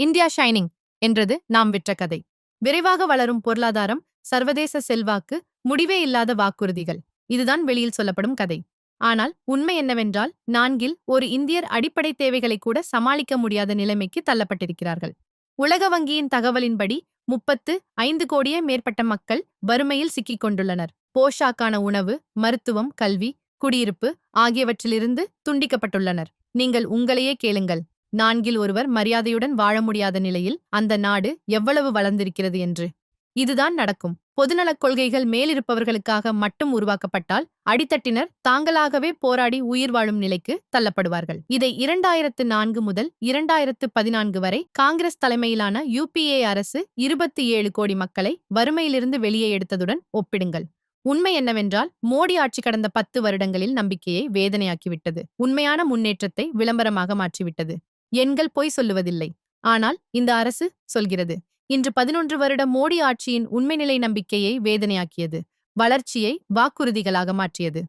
India shining என்றது நாம் விற்ற கதை. விரைவாக வளரும் பொருளாதாரம் சர்வதேச செல்வாக்கு முடிவே இல்லாத வாக்குறுதிகள். இதுதான் வெளியில் சொல்லப்படும் கதை. ஆனால் உண்மை என்னவென்றால் நான்கில் ஒரு இந்தியர் அடிப்படை தேவைகளை கூட சமாளிக்க முடியாத நிலைமைக்கு தள்ளப்பட்டிருக்கிறார்கள். உலக வங்கியின் தகவலின்படி முப்பத்து ஐந்து கோடியே மேற்பட்ட மக்கள் வறுமையில் சிக்கிக் கொண்டுள்ளனர். போஷாக்கான உணவு மருத்துவம் கல்வி குடியிருப்பு ஆகியவற்றிலிருந்து துண்டிக்கப்பட்டுள்ளனர். நீங்கள் உங்களையே கேளுங்கள். நான்கில் ஒருவர் மரியாதையுடன் வாழ முடியாத நிலையில் அந்த நாடு எவ்வளவு வளர்ந்திருக்கிறது என்று. இதுதான் நடக்கும். பொதுநலக் கொள்கைகள் மேலிருப்பவர்களுக்காக மட்டும் உருவாக்கப்பட்டால் அடித்தட்டினர் தாங்களாகவே போராடி உயிர் வாழும் நிலைக்கு தள்ளப்படுவார்கள். இதை இரண்டாயிரத்து நான்கு முதல் இரண்டாயிரத்து பதினான்கு வரை காங்கிரஸ் தலைமையிலான யுபிஏ அரசு இருபத்தி ஏழு கோடி மக்களை வறுமையிலிருந்து வெளியே எடுத்ததுடன் ஒப்பிடுங்கள். உண்மை என்னவென்றால் மோடி ஆட்சி கடந்த பத்து வருடங்களில் நம்பிக்கையை வேதனையாக்கிவிட்டது. உண்மையான முன்னேற்றத்தை விளம்பரமாக மாற்றிவிட்டது. எண்கள் பொய் சொல்லுவதில்லை. ஆனால் இந்த அரசு சொல்கிறது. இன்று பதினொன்று வருட மோடி ஆட்சியின் உண்மைநிலை நம்பிக்கையை வேதனையாக்கியது. வளர்ச்சியை வாக்குறுதிகளாக மாற்றியது.